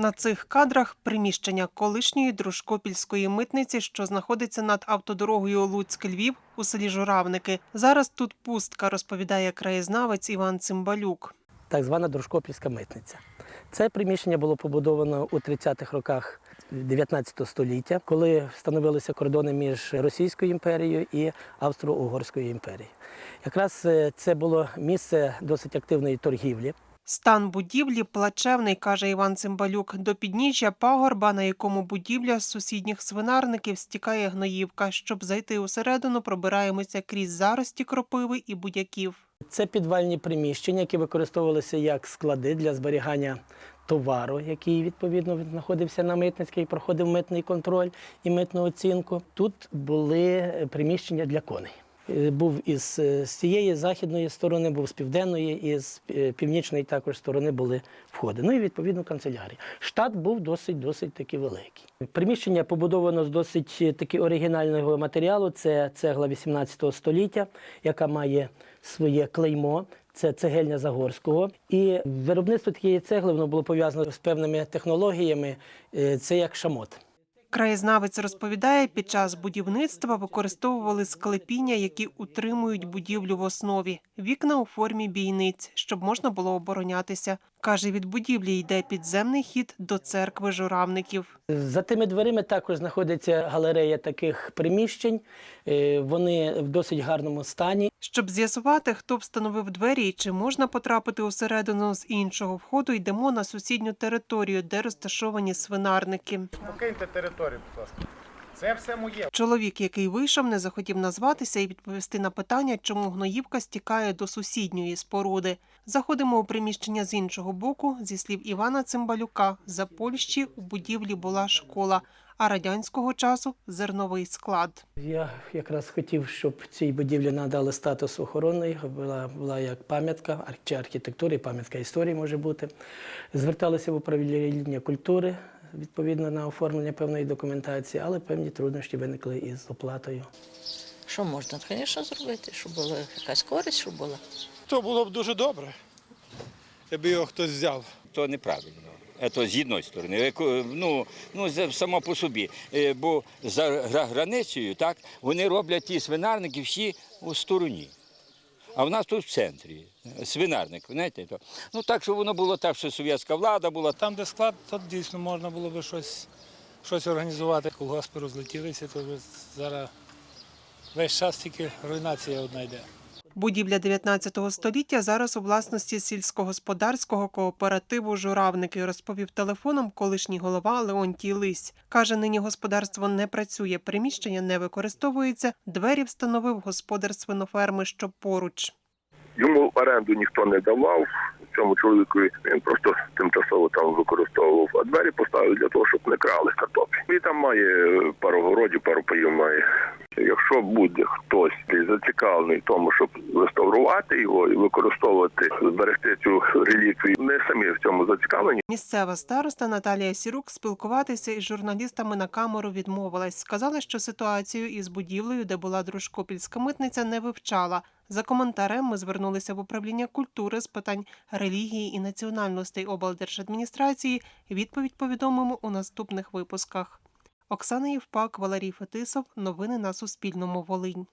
На цих кадрах приміщення колишньої Дружкопільської митниці, що знаходиться над автодорогою Луцьк-Львів у селі Журавники. Зараз тут пустка, розповідає краєзнавець Іван Цимбалюк. так звана Дружкопільська митниця. Це приміщення було побудовано у 30-х роках 19 століття, коли встановилися кордони між Російською імперією і Австро-Угорською імперією. Якраз е, це було місце досить активної торгівлі. Стан будівлі плачевний, каже Іван Цимбалюк. До підніжжя пагорба, на якому будівля з сусідніх свинарників стікає гноївка. Щоб зайти усередину, пробираємося крізь зарості кропиви і будяків. Це підвальні приміщення, які використовувалися як склади для зберігання товару, який відповідно знаходився на митницькій, проходив митний контроль і митну оцінку. Тут були е, приміщення для коней. Е, Був із е, з цієї західної сторони, був з південної, і з е, північної також сторони були входи. Ну і відповідно канцелярія. Штат був досить досить таки великий. Приміщення побудовано з досить таки оригінального матеріалу. Це цегла 18 століття, яка має своє клеймо. Це цегельня Загорського. І виробництво тієї цегли воно було пов'язано з певними технологіями. Це як шамот. Краєзнавець розповідає, під час будівництва використовували склепіння, які утримують будівлю в основі, вікна у формі бійниць, щоб можна було оборонятися. Каже, від будівлі йде підземний хід до церкви журавників. За тими дверима також знаходиться галерея таких приміщень. Е, Вони в досить гарному стані. Щоб з'ясувати, хто встановив двері і чи можна потрапити усередину з іншого входу, йдемо на сусідню територію, де розташовані свинарники. Покиньте територію, будь ласка. Це все моє. Чоловік, який вийшов, не захотів назватися і відповісти на питання, чому гноївка стікає до сусідньої споруди. Заходимо у приміщення з іншого боку. Зі слів Івана Цимбалюка, за Польщі у будівлі була школа, а радянського часу зерновий склад. Я якраз хотів, щоб цій будівлі надали статус охоронної, була, була як пам'ятка чи архітектури, пам'ятка історії може бути. Зверталися в управління культури відповідно на оформлення певної документації, але певні труднощі виникли із оплатою. Що можна, звісно, зробити, щоб була якась користь, щоб була. То було б дуже добре, якби його хтось взяв. то неправильно. Це з одної сторони. Ну, ну само по собі. Е, Бо за границею так, вони роблять ті свинарники всі у стороні. А в нас тут в центрі. Свинарник, знаєте, то. Ну так, що воно було так, що совєтська влада була. Там, де склад, то дійсно можна було би щось, щось організувати. Колгоспи розлетілися, то зараз весь час тільки руйнація одна йде. Будівля 19 століття зараз у власності сільськогосподарського кооперативу Журавники, розповів телефоном колишній голова Леонтій Лись. Каже, нині господарство не працює, приміщення не використовується, двері встановив господар свиноферми, що поруч. Йому оренду ніхто не давав цьому чоловікові. Він просто тимчасово там використовував. А двері поставив для того, щоб не крали картоплі. І там має пару городів, пару паїв має. Якщо буде хтось зацікавлений в тому, щоб реставрувати його і використовувати, зберегти цю реліквію, не самі в цьому зацікавлені. Місцева староста Наталія Сірук спілкуватися із журналістами на камеру відмовилась. Сказала, що ситуацію із будівлею, де була дружкопільська митниця, не вивчала. За коментарем ми звернулися в управління культури з питань релігії і національностей облдержадміністрації. Відповідь повідомимо у наступних випусках. Оксана Євпак, Валерій Фетисов. Новини на Суспільному. Волинь.